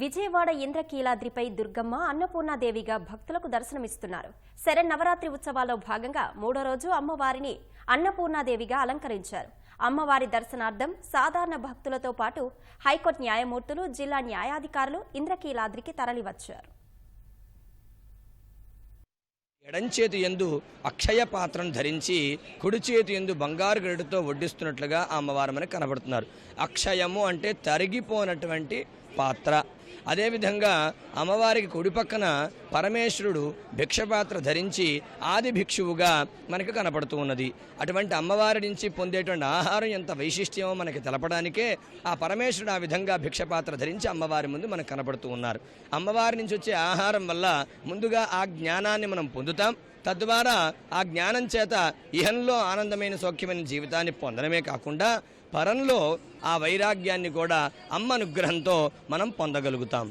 విజయవాడ ఇంద్రకీలాద్రిపై దుర్గమ్మ అన్నపూర్ణాదేవిగా భక్తులకు దర్శనమిస్తున్నారు. శరన్నవరాత్రి ఉత్సవాల్లో భాగంగా మూడో రోజు అమ్మవారిని అన్నపూర్ణాదేవిగా అలంకరించారు. అమ్మవారి దర్శనార్థం సాధారణ భక్తులతో పాటు హైకోర్టు న్యాయమూర్తులు జిల్లా న్యాయాధికారులు ఇంద్రకీలాద్రికి తరలివచ్చారు. ఎడంచేతి ఎందు అక్షయ పాత్రను ధరించి కుడి చేతి ఎందు బంగారు గరుడుతో వడ్డిస్తున్నట్లుగా అమ్మవారు మనకు కనబడుతున్నారు. అక్షయము అంటే తరిగిపోనటువంటి పాత్ర. అదేవిధంగా అమ్మవారికి కుడి పక్కన పరమేశ్వరుడు భిక్షపాత్ర ధరించి ఆది భిక్షువుగా మనకు కనపడుతూ ఉన్నది. అటువంటి అమ్మవారి నుంచి పొందేటువంటి ఆహారం ఎంత వైశిష్ట్యమో మనకి తెలపడానికే ఆ పరమేశ్వరుడు ఆ విధంగా భిక్షపాత్ర ధరించి అమ్మవారి ముందు మనకు కనపడుతూ ఉన్నారు. అమ్మవారి నుంచి వచ్చే ఆహారం వల్ల ముందుగా ఆ జ్ఞానాన్ని మనం పొందుతాం. తద్వారా ఆ జ్ఞానం చేత ఇహంలో ఆనందమైన సౌఖ్యమైన జీవితాన్ని పొందడమే కాకుండా పరంలో ఆ వైరాగ్యాన్ని కూడా అమ్మ అనుగ్రహంతో మనం పొందగలుగుతాం. చేయగలుగుతాం